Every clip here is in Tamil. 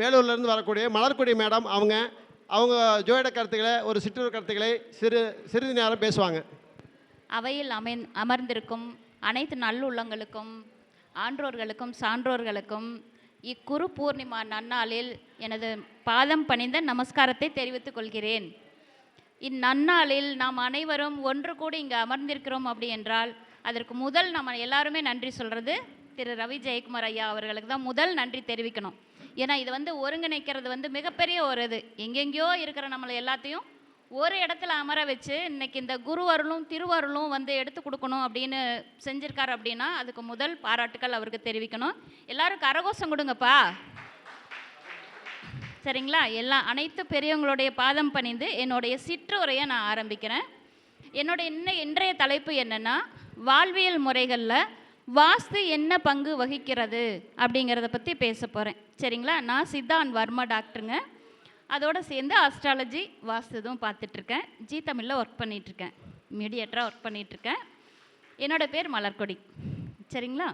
வேலூர்லேருந்து வரக்கூடிய மலர்கொடி மேடம் அவங்க அவங்க ஜோயிட கருத்துக்களை ஒரு சிற்றூர் கருத்துக்களை சிறு சிறிது நேரம் பேசுவாங்க. அவையில் அமை அமர்ந்திருக்கும் அனைத்து நல்லுள்ளங்களுக்கும் ஆன்றோர்களுக்கும் சான்றோர்களுக்கும் இக்குரு பூர்ணிமா நன்னாளில் எனது பாதம் பணிந்த நமஸ்காரத்தை தெரிவித்துக் கொள்கிறேன். இந்நன்னாளில் நாம் அனைவரும் ஒன்று கூடி இங்கே அமர்ந்திருக்கிறோம் அப்படி என்றால் அதற்கு முதல் நம்ம எல்லாருமே நன்றி சொல்கிறது திரு. ரவி ஜெயக்குமார் ஐயா அவர்களுக்கு தான் முதல் நன்றி தெரிவிக்கணும். ஏன்னா இது வந்து ஒருங்கிணைக்கிறது வந்து மிகப்பெரிய ஒரு இது. எங்கெங்கேயோ இருக்கிற நம்மளை எல்லாத்தையும் ஒரு இடத்துல அமர வச்சு இன்னைக்கு இந்த குருவருளும் திருவருளும் வந்து எடுத்து கொடுக்கணும் அப்படின்னு செஞ்சிருக்காரு அப்படின்னா அதுக்கு முதல் பாராட்டுக்கள் அவருக்கு தெரிவிக்கணும். எல்லாரும் கரகோஷம் கொடுங்கப்பா. சரிங்களா? எல்லா அனைத்து பெரியவங்களுடைய பாதம் பணிந்து என்னுடைய சிற்றுரையை நான் ஆரம்பிக்கிறேன். என்னுடைய இன்ன இன்றைய தலைப்பு என்னென்னா வாழ்வியல் முறைகளில் வாஸ்து என்ன பங்கு வகிக்கிறது அப்படிங்கிறத பற்றி பேச போகிறேன் சரிங்களா? நான் சித்தான் வர்மா டாக்டருங்க. அதோடு சேர்ந்து ஆஸ்ட்ராலஜி வாஸ்து இதுவும் பார்த்துட்ருக்கேன். ஜி தமிழில் ஒர்க் பண்ணிகிட்ருக்கேன் மீடியேட்டராக ஒர்க் பண்ணிகிட்ருக்கேன் என்னோட பேர் மலர்கொடி. சரிங்களா?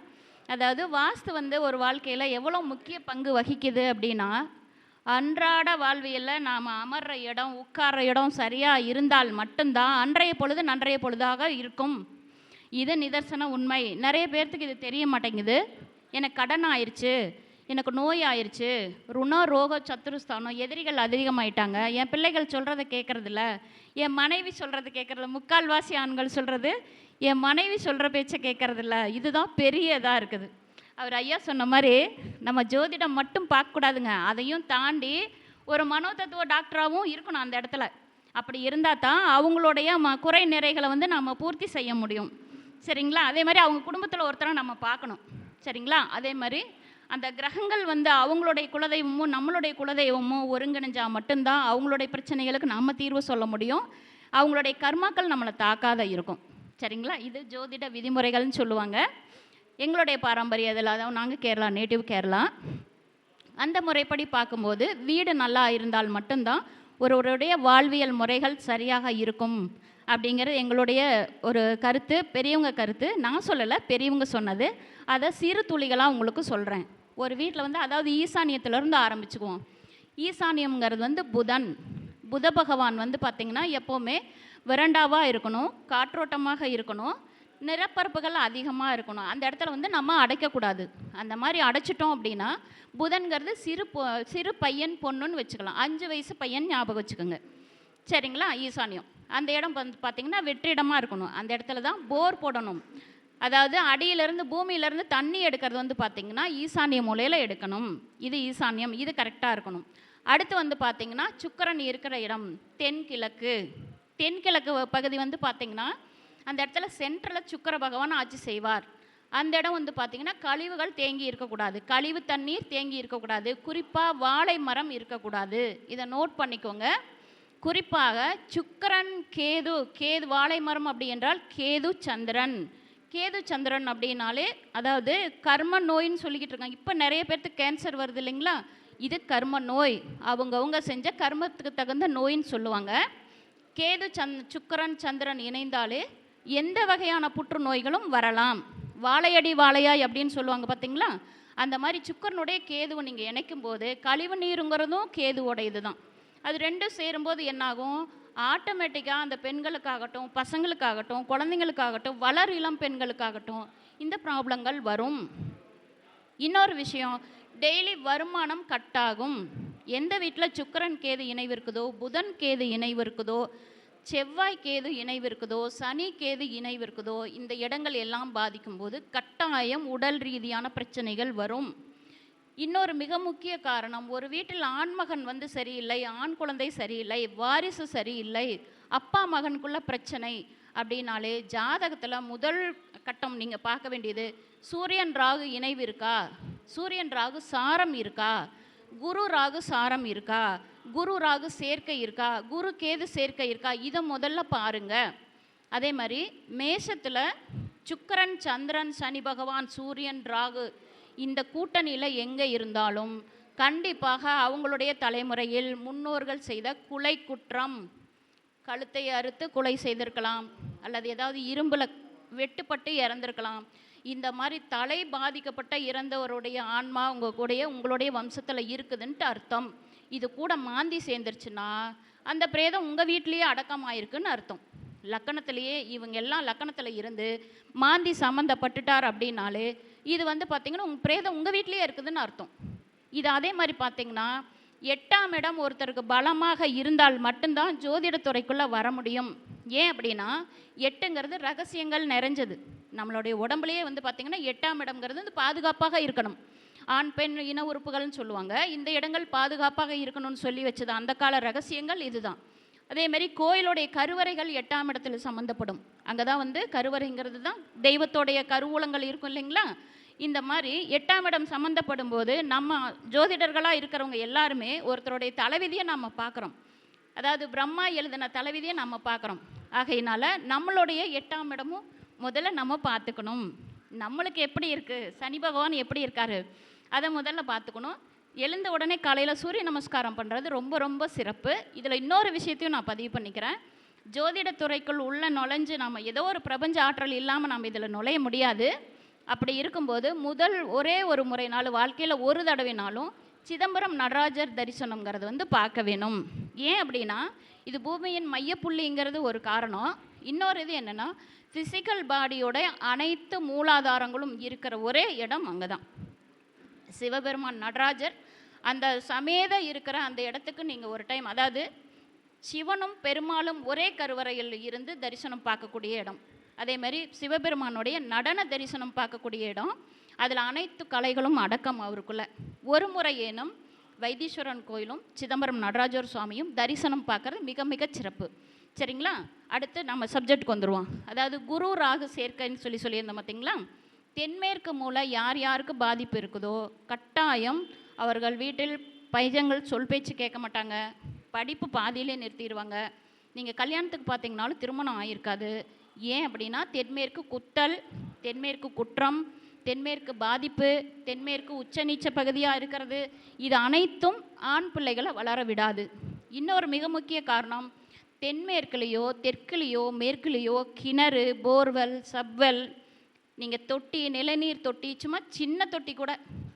அதாவது வாஸ்து வந்து ஒரு வாழ்க்கையில் எவ்வளோ முக்கிய பங்கு வகிக்குது அப்படின்னா அன்றாட வாழ்வியலில் நாம் அமர்ற இடம் உட்கார்ற இடம் சரியாக இருந்தால் மட்டும்தான் அன்றைய பொழுது நன்றைய பொழுதாக இருக்கும். இது நிதர்சன உண்மை. நிறைய பேர்த்துக்கு இது தெரிய மாட்டேங்குது. எனக்கு கடன் ஆயிடுச்சு எனக்கு நோய் ஆயிடுச்சு ருண ரோக சத்துருஸ்தானம் எதிரிகள் அதிகமாயிட்டாங்க. என் பிள்ளைகள் சொல்கிறத கேட்குறதில்ல என் மனைவி சொல்கிறது கேட்குறது முக்கால்வாசி ஆண்கள் சொல்கிறது என் மனைவி சொல்கிற பேச்சை கேட்குறதில்ல இதுதான் பெரிய இதாக இருக்குது. அவர் ஐயா சொன்ன மாதிரி நம்ம ஜோதிடம் மட்டும் பார்க்கக்கூடாதுங்க. அதையும் தாண்டி ஒரு மனோதத்துவ டாக்டராகவும் இருக்கணும் அந்த இடத்துல. அப்படி இருந்தால் தான் அவங்களுடைய ம குறை நிறைகளை வந்து நம்ம பூர்த்தி செய்ய முடியும். சரிங்களா? அதே மாதிரி அவங்க குடும்பத்தில் ஒருத்தரை நம்ம பார்க்கணும். சரிங்களா? அதே மாதிரி அந்த கிரகங்கள் வந்து அவங்களுடைய குலதெய்வமும் நம்மளுடைய குலதெய்வமும் ஒருங்கிணைஞ்சால் மட்டும்தான் அவங்களுடைய பிரச்சனைகளுக்கு நம்ம தீர்வு சொல்ல முடியும். அவங்களுடைய கர்மாக்கள் நம்மளை தாக்காத இருக்கும். சரிங்களா? இது ஜோதிட விதிமுறைகள்னு சொல்லுவாங்க. எங்களுடைய பாரம்பரிய இதில் அதாவது நாங்கள் கேரளா நேட்டிவ் கேரளா. அந்த முறைப்படி பார்க்கும்போது வீடு நல்லா இருந்தால் மட்டும்தான் ஒருவருடைய வாழ்வியல் முறைகள் சரியாக இருக்கும் அப்படிங்கிறது எங்களுடைய ஒரு கருத்து பெரியவங்க கருத்து. நான் சொல்லலை பெரியவங்க சொன்னது. அதை சிறு துளிகளாக உங்களுக்கு சொல்கிறேன் ஒரு வீட்டில் வந்து அதாவது ஈசானியத்திலேருந்து ஆரம்பிச்சுக்குவோம். ஈசானியம்ங்கிறது வந்து புதன். புத பகவான் வந்து பார்த்திங்கன்னா எப்போவுமே விரண்டாவாக இருக்கணும் காற்றோட்டமாக இருக்கணும். நிறப்பரப்புகள் அதிகமாக இருக்கணும். அந்த இடத்துல வந்து நம்ம அடைக்கக்கூடாது. அந்த மாதிரி அடைச்சிட்டோம் அப்படின்னா புதன்கிறது சிறு பொ சிறு பையன் பொண்ணுன்னு வச்சுக்கலாம். அஞ்சு வயசு பையன் ஞாபகம் வச்சுக்கோங்க. சரிங்களா? ஈசானியம். அந்த இடம் வந்து பார்த்திங்கன்னா வெற்றிடமாக இருக்கணும். அந்த இடத்துல தான் போர் போடணும். அதாவது அடியிலேருந்து பூமியிலேருந்து தண்ணி எடுக்கிறது வந்து பார்த்திங்கன்னா ஈசானிய மூலையில் எடுக்கணும். இது ஈசானியம். இது கரெக்டாக இருக்கணும். அடுத்து வந்து பார்த்திங்கன்னா சுக்கரன் இருக்கிற இடம் தென்கிழக்கு. தென்கிழக்கு பகுதி வந்து பார்த்திங்கன்னா அந்த இடத்துல சென்டரில் சுக்கர பகவான் ஆட்சி செய்வார். அந்த இடம் வந்து பார்த்திங்கன்னா கழிவுகள் தேங்கி இருக்கக்கூடாது. கழிவு தண்ணீர் தேங்கி இருக்கக்கூடாது. குறிப்பாக வாழை மரம் இருக்கக்கூடாது. இதை நோட் பண்ணிக்கோங்க. குறிப்பாக சுக்கரன் கேது கேது வாழை மரம் அப்படி என்றால் கேது சந்திரன். கேது சந்திரன் அப்படின்னாலே அதாவது கர்ம நோயின்னு சொல்லிக்கிட்டு இருக்காங்க. இப்போ நிறைய பேர்த்துக்கு கேன்சர் வருது இல்லைங்களா? இது கர்ம நோய். அவங்கவுங்க செஞ்ச கர்மத்துக்கு தகுந்த நோயின்னு சொல்லுவாங்க. கேது சந் சுக்கரன் சந்திரன் இணைந்தாலே எந்த வகையான புற்றுநோய்களும் வரலாம். வாழையடி வாழையாய் அப்படின்னு சொல்லுவாங்க பார்த்தீங்களா அந்த மாதிரி சுக்கரனுடைய கேதுவை நீங்கள் இணைக்கும் போது கழிவு நீருங்கிறதும் கேதுவோட இதுதான். அது ரெண்டும் சேரும்போது என்னாகும்? ஆட்டோமேட்டிக்காக அந்த பெண்களுக்காகட்டும் பசங்களுக்காகட்டும் குழந்தைங்களுக்காகட்டும் வளர் இளம் பெண்களுக்காகட்டும் இந்த ப்ராப்ளங்கள் வரும். இன்னொரு விஷயம் டெய்லி வருமானம் கட்டாகும் எந்த வீட்டில் சுக்கரன் கேது இணைவு இருக்குதோ புதன் கேது இணைவு இருக்குதோ செவ்வாய் கேது இணைவு இருக்குதோ சனி கேது இணைவு இருக்குதோ இந்த இடங்கள் எல்லாம் பாதிக்கும்போது கட்டாயம் உடல் ரீதியான பிரச்சனைகள் வரும். இன்னொரு மிக முக்கிய காரணம் ஒரு வீட்டில் ஆண்மகன் வந்து சரியில்லை ஆண் குழந்தை சரியில்லை வாரிசு சரியில்லை அப்பா மகனுக்குள்ள பிரச்சனை அப்படின்னாலே ஜாதகத்தில் முதல் கட்டம் நீங்கள் பார்க்க வேண்டியது சூரியன் ராகு இணைவு இருக்கா சூரியன் ராகு சாரம் இருக்கா? குரு ராகு சாரம் இருக்கா? குரு ராகு சேர்க்கை இருக்கா? குரு கேது சேர்க்கை இருக்கா? இதை முதல்ல பாருங்க. அதே மாதிரி மேஷத்தில் சுக்கரன் சந்திரன் சனி பகவான் சூரியன் ராகு இந்த கூட்டணியில் எங்கே இருந்தாலும் கண்டிப்பாக அவங்களுடைய தலைமுறையில் முன்னோர்கள் செய்த குலை குற்றம் கழுத்தை அறுத்து கொலை செய்திருக்கலாம். அல்லது ஏதாவது இரும்பில் வெட்டுப்பட்டு இறந்திருக்கலாம். இந்த மாதிரி தலை பாதிக்கப்பட்ட இறந்தவருடைய ஆன்மா உங்கள் கூடயே உங்களுடைய வம்சத்தில் இருக்குதுன்ட்டு அர்த்தம். இது கூட மாந்தி சேர்ந்துருச்சுன்னா அந்த பிரேதம் உங்கள் வீட்லேயே அடக்கமாயிருக்குன்னு அர்த்தம். லக்கணத்திலேயே இவங்க எல்லாம் லக்கணத்தில் இருந்து மாந்தி சம்மந்தப்பட்டுட்டார் அப்படின்னாலே இது வந்து பார்த்தீங்கன்னா உங்கள் பிரேதம் உங்கள் வீட்லேயே இருக்குதுன்னு அர்த்தம். இது அதே மாதிரி பார்த்தீங்கன்னா எட்டாம் இடம் ஒருத்தருக்கு பலமாக இருந்தால் மட்டும்தான் ஜோதிடத்துறைக்குள்ளே வர முடியும். ஏன் அப்படின்னா எட்டுங்கிறது ரகசியங்கள் நிறைஞ்சது. நம்மளுடைய உடம்புலயே வந்து பார்த்திங்கன்னா எட்டாம் இடம்ங்கிறது வந்து பாதுகாப்பாக இருக்கணும். ஆண் பெண் இன உறுப்புகள்னு சொல்லுவாங்க. இந்த இடங்கள் பாதுகாப்பாக இருக்கணும்னு சொல்லி வச்சது அந்த கால ரகசியங்கள் இதுதான். அதேமாரி கோயிலுடைய கருவறைகள் எட்டாம் இடத்துல சம்மந்தப்படும் அங்கே தான் வந்து கருவறைங்கிறது தான் தெய்வத்தோடைய கருவூலங்கள் இருக்கும் இல்லைங்களா? இந்த மாதிரி எட்டாம் இடம் சம்மந்தப்படும் போது நம்ம ஜோதிடர்களாக இருக்கிறவங்க எல்லாருமே ஒருத்தருடைய தலைவிதியை நம்ம பார்க்குறோம். அதாவது பிரம்மா எழுதின தலைவிதியை நம்ம பார்க்குறோம். ஆகையினால நம்மளுடைய எட்டாம் இடமும் முதல்ல நம்ம பார்த்துக்கணும். நம்மளுக்கு எப்படி இருக்குது சனி பகவான் எப்படி இருக்காரு? அதை முதல்ல பார்த்துக்கணும். எழுந்த உடனே காலையில் சூரிய நமஸ்காரம் பண்ணுறது ரொம்ப ரொம்ப சிறப்பு. இதில் இன்னொரு விஷயத்தையும் நான் பதிவு பண்ணிக்கிறேன். ஜோதிடத்துறைக்குள் உள்ள நுழைஞ்சு நம்ம ஏதோ ஒரு பிரபஞ்ச ஆற்றல் இல்லாமல் நம்ம இதில் நுழைய முடியாது. அப்படி இருக்கும்போது முதல் ஒரே ஒரு முறைனாலும் வாழ்க்கையில் ஒரு தடவைனாலும் சிதம்பரம் நடராஜர் தரிசனங்கிறது வந்து பார்க்க வேணும். ஏன் அப்படின்னா இது பூமியின் மையப்புள்ளிங்கிறது ஒரு காரணம். இன்னொரு இது என்னென்னா ஃபிசிக்கல் பாடியோட அனைத்து மூலாதாரங்களும் இருக்கிற ஒரே இடம் அங்கே தான் சிவபெருமான் நடராஜர் அந்த சமேத இருக்கிற அந்த இடத்துக்கு நீங்கள் ஒரு டைம் அதாவது சிவனும் பெருமாளும் ஒரே கருவறையில் இருந்து தரிசனம் பார்க்கக்கூடிய இடம். அதே மாதிரி சிவபெருமானுடைய நடன தரிசனம் பார்க்கக்கூடிய இடம். அதில் அனைத்து கலைகளும் அடக்கம் அவருக்குள்ள. ஒரு முறை ஏனும் வைத்தீஸ்வரன் கோயிலும் சிதம்பரம் நடராஜர் சுவாமியும் தரிசனம் பார்க்கறது மிக மிக சிறப்பு. சரிங்களா? அடுத்து நம்ம சப்ஜெக்ட்க்கு வந்துடுவோம் அதாவது குரு ராகு சேர்க்கைன்னு சொல்லி சொல்லியிருந்தோம் பார்த்தீங்களா தென்மேற்கு மூலம் யார் யாருக்கு பாதிப்பு இருக்குதோ கட்டாயம் அவர்கள் வீட்டில் பைஜங்கள் சொல் பேச்சு கேட்க மாட்டாங்க. படிப்பு பாதியிலே நிறுத்திடுவாங்க. நீங்கள் கல்யாணத்துக்கு பார்த்தீங்கனாலும் திருமணம் ஆயிருக்காது. ஏன் அப்படின்னா தென்மேற்கு குத்தல் தென்மேற்கு குற்றம் தென்மேற்கு பாதிப்பு தென்மேற்கு உச்சநீச்ச பகுதியாக இருக்கிறது. இது அனைத்தும் ஆண் பிள்ளைகளை வளர விடாது. இன்னொரு மிக முக்கிய காரணம் தென்மேற்குலேயோ தெற்குலேயோ மேற்குலேயோ கிணறு போர்வெல் சப்வெல் நீங்கள் தொட்டி நிலநீர் தொட்டி சும்மா சின்ன தொட்டி கூட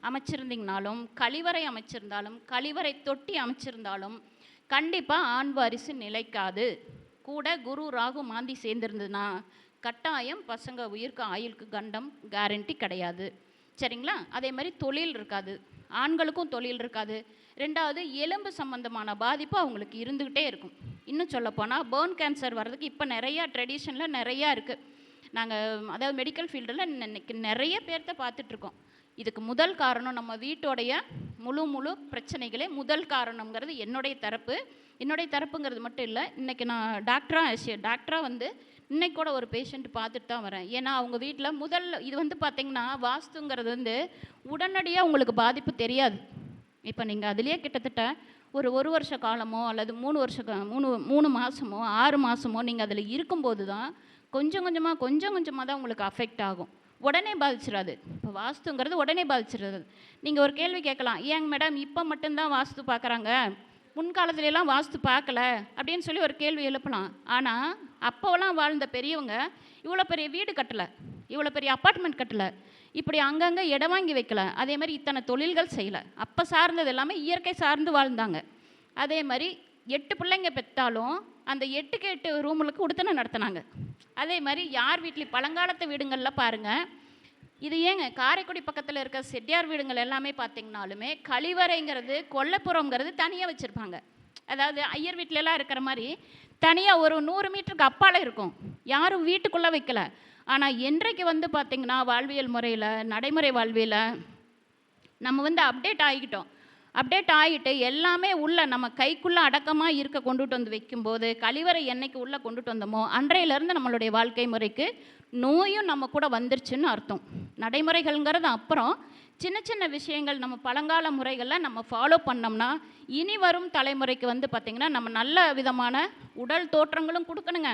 அமைச்சிருந்தீங்கனாலும் கழிவறை அமைச்சிருந்தாலும் கழிவறை தொட்டி அமைச்சிருந்தாலும் கண்டிப்பாக ஆண் வாரிசு நிலைக்காது. கூட குரு ராகு மாந்தி சேர்ந்திருந்ததுன்னா கட்டாயம் பசங்க உயிருக்கு ஆயுளுக்கு கண்டம் கேரண்டி கிடையாது. சரிங்களா? அதே மாதிரி தொழில் இருக்காது. ஆண்களுக்கும் தொழில் இருக்காது. ரெண்டாவது எலும்பு சம்பந்தமான பாதிப்பு அவங்களுக்கு இருந்துக்கிட்டே இருக்கும். இன்னும் சொல்லப்போனால் பேர்ன் கேன்சர் வர்றதுக்கு இப்போ நிறையா ட்ரெடிஷனில் நிறையா இருக்குது நாங்கள் அதாவது மெடிக்கல் ஃபீல்டில் இன்னைக்கு நிறைய பேர்த்த பார்த்துட்ருக்கோம் இதுக்கு முதல் காரணம் நம்ம வீட்டோடைய முழு முழு பிரச்சனைகளே முதல் காரணங்கிறது என்னுடைய தரப்பு. என்னுடைய தரப்புங்கிறது மட்டும் இல்லை இன்றைக்கி நான் டாக்டராக டாக்டராக வந்து இன்னைக்கு கூட ஒரு பேஷண்ட் பார்த்துட்டு தான் வரேன். ஏன்னா அவங்க வீட்டில் முதல் இது வந்து பார்த்திங்கன்னா வாஸ்துங்கிறது வந்து உடனடியாக உங்களுக்கு பாதிப்பு தெரியாது. இப்போ நீங்கள் அதுலேயே கிட்டத்தட்ட ஒரு ஒரு வருஷ காலமோ அல்லது மூணு வருஷ மூணு மூணு மாதமோ ஆறு மாதமோ நீங்கள் அதில் இருக்கும்போது தான் கொஞ்சம் கொஞ்சமாக கொஞ்சம் கொஞ்சமாக தான் உங்களுக்கு அஃபெக்ட் ஆகும். உடனே பாதிச்சிடாது இப்போ வாஸ்துங்கிறது உடனே பாதிச்சிடாது நீங்கள் ஒரு கேள்வி கேட்கலாம். ஏங்க மேடம் இப்போ மட்டும்தான் வாஸ்து பார்க்குறாங்க முன்காலத்துலலாம் வாஸ்து பார்க்கல அப்படின்னு சொல்லி ஒரு கேள்வி எழுப்பலாம். ஆனால் அப்போலாம் வாழ்ந்த பெரியவங்க இவ்வளோ பெரிய வீடு கட்டலை. இவ்வளோ பெரிய அப்பார்ட்மெண்ட் கட்டலை. இப்படி அங்கங்கே இடம் வாங்கி வைக்கல. அதே மாதிரி இத்தனை தொழில்கள் செய்யலை. அப்போ சார்ந்தது எல்லாமே இயற்கை சார்ந்து வாழ்ந்தாங்க. அதே மாதிரி எட்டு பிள்ளைங்க பெற்றாலும் அந்த எட்டுக்கு எட்டு ரூமுகளுக்கு உடுத்தனை நடத்தினாங்க. அதே மாதிரி யார் வீட்லேயும் பழங்காலத்து வீடுங்களில் பாருங்கள் இது ஏங்க காரைக்குடி பக்கத்தில் இருக்க செட்டியார் வீடுங்கள் எல்லாமே பார்த்தீங்கனாலுமே கழிவறைங்கிறது கொல்லப்புறங்கிறது தனியாக வச்சுருப்பாங்க. அதாவது ஐயர் வீட்டிலலாம் இருக்கிற மாதிரி தனியாக ஒரு நூறு மீட்டருக்கு அப்பால் இருக்கும். யாரும் வீட்டுக்குள்ளே வைக்கல. ஆனால் என்றைக்கு வந்து பார்த்திங்கன்னா வாழ்வியல் முறையில் நடைமுறை வாழ்வியல நம்ம வந்து அப்டேட் ஆகிக்கிட்டோம். அப்டேட் ஆகிட்டு எல்லாமே உள்ள நம்ம கைக்குள்ளே அடக்கமாக இருக்க கொண்டுட்டு வந்து வைக்கும்போது கழிவறை என்னைக்கு உள்ளே கொண்டுட்டு வந்தோமோ அன்றையிலேருந்து நம்மளுடைய வாழ்க்கை முறைக்கு நோயும் நம்ம கூட வந்துருச்சுன்னு அர்த்தம். நடைமுறைகள்ங்கிறது அப்புறம் சின்ன சின்ன விஷயங்கள் நம்ம பழங்கால முறைகளில் நம்ம ஃபாலோ பண்ணோம்னா இனி வரும் தலைமுறைக்கு வந்து பார்த்திங்கன்னா நம்ம நல்ல விதமான உடல் தோற்றங்களும் கொடுக்கணுங்க.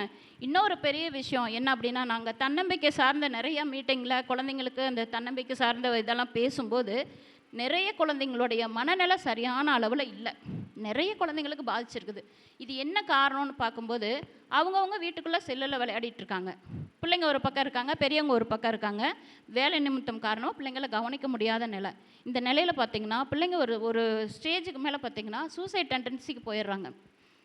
இன்னொரு பெரிய விஷயம் என்ன அப்படின்னா நாங்கள் தன்னம்பிக்கை சார்ந்த நிறைய மீட்டிங்கில் குழந்தைங்களுக்கு அந்த தன்னம்பிக்கை சார்ந்த இதெல்லாம் பேசும்போது நிறைய குழந்தைங்களுடைய மனநிலை சரியான அளவில் இல்லை. நிறைய குழந்தைங்களுக்கு பாதிச்சிருக்குது. இது என்ன காரணம்னு பார்க்கும்போது அவங்கவுங்க வீட்டுக்குள்ளே செல்லில் விளையாடிட்டு இருக்காங்க. பிள்ளைங்க ஒரு பக்கம் இருக்காங்க பெரியவங்க ஒரு பக்கம் இருக்காங்க. வேலை நிமித்தம் காரணம் பிள்ளைங்களை கவனிக்க முடியாத நிலை. இந்த நிலையில் பார்த்தீங்கன்னா பிள்ளைங்க ஒரு ஒரு ஸ்டேஜுக்கு மேலே பார்த்தீங்கன்னா சூசைட் டெண்டன்சிக்கு போயிடுறாங்க.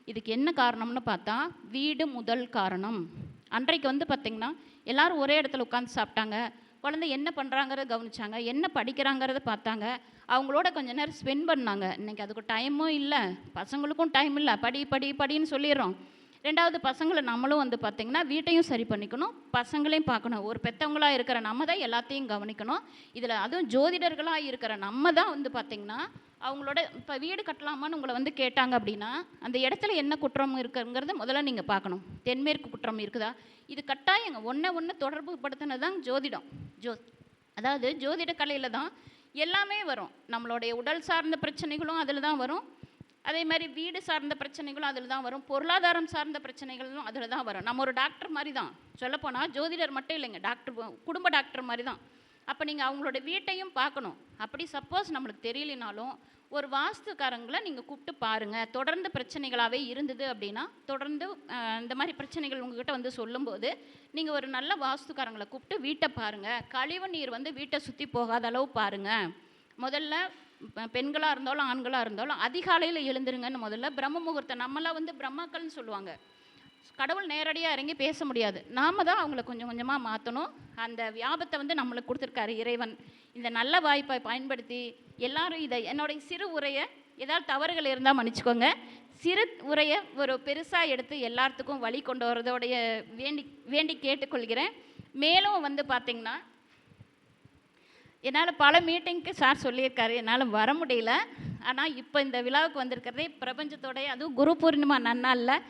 இதுக்கு என்ன காரணம்னு பார்த்தா வீடு முதல் காரணம். அன்றைக்கு வந்து பார்த்திங்கன்னா எல்லாரும் ஒரே இடத்துல உட்காந்து சாப்பிட்டாங்க. குழந்தை என்ன பண்ணுறாங்கிறத கவனிச்சாங்க என்ன படிக்கிறாங்கிறத பார்த்தாங்க. அவங்களோட கொஞ்ச நேரம் ஸ்பெண்ட் பண்ணாங்க. இன்றைக்கி அதுக்கு டைமும் இல்லை. பசங்களுக்கும் டைம் இல்லை. படி படி படின்னு சொல்லிடுறோம். ரெண்டாவது பசங்களை நம்மளும் வந்து பார்த்திங்கன்னா வீட்டையும் சரி பண்ணிக்கணும் பசங்களையும் பார்க்கணும். ஒரு பெற்றவங்களாக இருக்கிற நம்ம தான் எல்லாத்தையும் கவனிக்கணும். இதில் அதுவும் ஜோதிடர்களாக இருக்கிற நம்ம தான் வந்து பார்த்திங்கன்னா அவங்களோட இப்போ வீடு கட்டலாமான்னு உங்களை வந்து கேட்டாங்க அப்படின்னா அந்த இடத்துல என்ன குற்றம் இருக்குங்கிறத முதல்ல நீங்கள் பார்க்கணும். தென்மேற்கு குற்றம் இருக்குதா? இது கட்டாயங்க ஒன்றை ஒன்று தொடர்பு படுத்தினது தான் ஜோதிடம். ஜோ அதாவது ஜோதிட கலையில் தான் எல்லாமே வரும். நம்மளுடைய உடல் சார்ந்த பிரச்சனைகளும் அதில் தான் வரும். அதே மாதிரி வீடு சார்ந்த பிரச்சனைகளும் அதில் தான் வரும். பொருளாதாரம் சார்ந்த பிரச்சனைகளும் அதில் தான் வரும். நம்ம ஒரு டாக்டர் மாதிரி தான் சொல்லப்போனால் ஜோதிடர் மட்டும் இல்லைங்க. டாக்டர் குடும்ப டாக்டர் மாதிரி தான் அப்போ நீங்கள் அவங்களோட வீட்டையும் பார்க்கணும். அப்படி சப்போஸ் நம்மளுக்கு தெரியலனாலும் ஒரு வாஸ்துக்காரங்களை நீங்கள் கூப்பிட்டு பாருங்கள் தொடர்ந்து பிரச்சனைகளாகவே இருந்தது அப்படின்னா தொடர்ந்து இந்த மாதிரி பிரச்சனைகள் உங்ககிட்ட வந்து சொல்லும்போது நீங்கள் ஒரு நல்ல வாஸ்துக்காரங்களை கூப்பிட்டு வீட்டை பாருங்கள் கழிவு நீர் வந்து வீட்டை சுற்றி போகாத அளவு பாருங்கள் முதல்ல பெண்களாக இருந்தாலும் ஆண்களாக இருந்தாலும் அதிகாலையில் எழுந்துருங்கன்னு முதல்ல பிரம்ம முகூர்த்தம். நம்மளாம் வந்து பிரம்மாக்கள்னு சொல்லுவாங்க. கடவுள் நேரடியாக இறங்கி பேச முடியாது. நாம தான் அவங்கள கொஞ்சம் கொஞ்சமாக மாற்றணும் அந்த வியாபத்தை வந்து நம்மளுக்கு கொடுத்துருக்காரு இறைவன். இந்த நல்ல வாய்ப்பை பயன்படுத்தி எல்லாரும் இதை என்னுடைய சிறு உரையை ஏதாவது தவறுகள் இருந்தால் மன்னிச்சுக்கோங்க. சிறு உரையை ஒரு பெருசாக எடுத்து எல்லாத்துக்கும் வழி கொண்டு வரதோடைய வேண்டி வேண்டி கேட்டுக்கொள்கிறேன். மேலும் வந்து பார்த்திங்கன்னா என்னால் பல மீட்டிங்க்கு சார் சொல்லியிருக்காரு. என்னால் வர முடியல. ஆனால் இப்போ இந்த விழாவுக்கு வந்திருக்கிறதே பிரபஞ்சத்தோடைய அதுவும் குரு பூர்ணிமா நன்னாளில்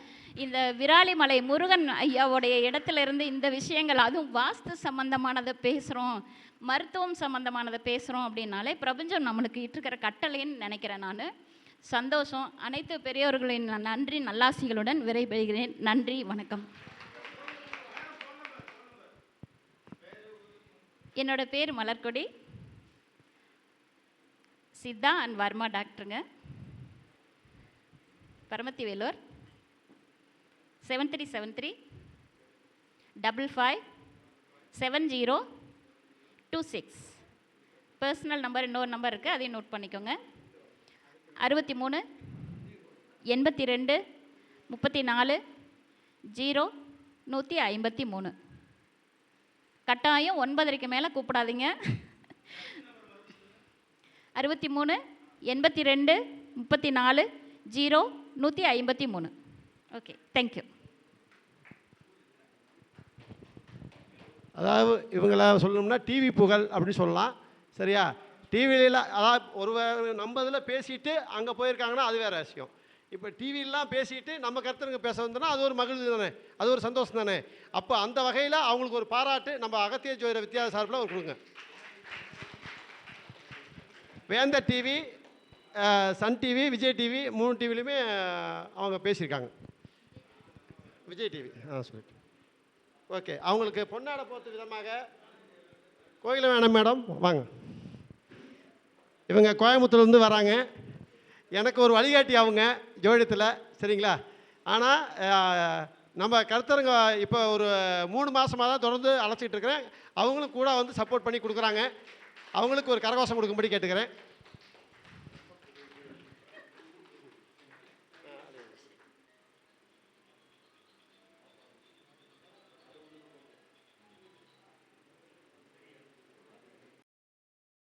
இந்த விராலிமலை முருகன் ஐயாவுடைய இடத்துல இருந்து இந்த விஷயங்கள் அதுவும் வாஸ்து சம்பந்தமானதை பேசுகிறோம் மருத்துவம் சம்மந்தமானதை பேசுகிறோம் அப்படின்னாலே பிரபஞ்சம் நம்மளுக்கு இட்டிருக்கிற கட்டளைன்னு நினைக்கிறேன் நான். சந்தோஷம். அனைத்து பெரியவர்களின் நன்றி நல்லாசிகளுடன் விரைபெறுகிறேன் நன்றி வணக்கம். என்னோட பேர் Malarkodi. Siddha and Varma டாக்டருங்க. Paramathi Velur seven three seven three double five seven zero two six personal number இன்னொரு நம்பர் இருக்குது அதையும் நோட் பண்ணிக்கோங்க. அறுபத்தி மூணு எண்பத்தி ரெண்டு முப்பத்தி நாலு ஜீரோ நூற்றி ஐம்பத்தி மூணு கட்டாயம் ஒன்பதரைக்கு மேலே கூப்பிடாதீங்க. அறுபத்தி மூணு எண்பத்தி ரெண்டு முப்பத்தி நாலு ஜீரோ நூற்றி ஐம்பத்தி மூணு. ஓகே தேங்க்யூ அதாவது இவங்கள சொல்லணும்னா டிவி புகழ் அப்படின்னு சொல்லலாம். சரியா? டிவியில அதாவது ஒரு இதில் பேசிட்டு அங்கே போயிருக்காங்கன்னா அது வேறு விஷயம். இப்போ டிவிலலாம் பேசிட்டு நம்ம கருத்துருங்க பேச வந்தோன்னா அது ஒரு மகிழ்ச்சி தானே? அது ஒரு சந்தோஷம் தானே? அப்போ அந்த வகையில் அவங்களுக்கு ஒரு பாராட்டு நம்ம அகத்திய ஜோதிட வித்தியாச சார்பில் ஒரு கொடுங்க. Vendhar TV Sun TV Vijay TV மூணு டிவிலையுமே அவங்க பேசியிருக்காங்க. விஜய் டிவி. ஆ சொல்லிட்டு. ஓகே. அவங்களுக்கு பொன்னாடை போத்து விதமாக கோயில வேணாம் மேடம். வாங்க. இவங்க கோயம்புத்தூர்லேருந்து வராங்க. எனக்கு ஒரு வழிகாட்டி அவங்க ஜோதிடத்தில். சரிங்களா? ஆனால் நம்ம கருத்தரங்க இப்போ ஒரு மூணு மாதமாக தான் தொடர்ந்து அழைச்சிட்டு இருக்கிறேன். அவங்களும் கூட வந்து சப்போர்ட் பண்ணி கொடுக்குறாங்க. அவங்களுக்கு ஒரு கரகோஷம் கொடுக்கும்படி கேட்டுக்கிறேன்.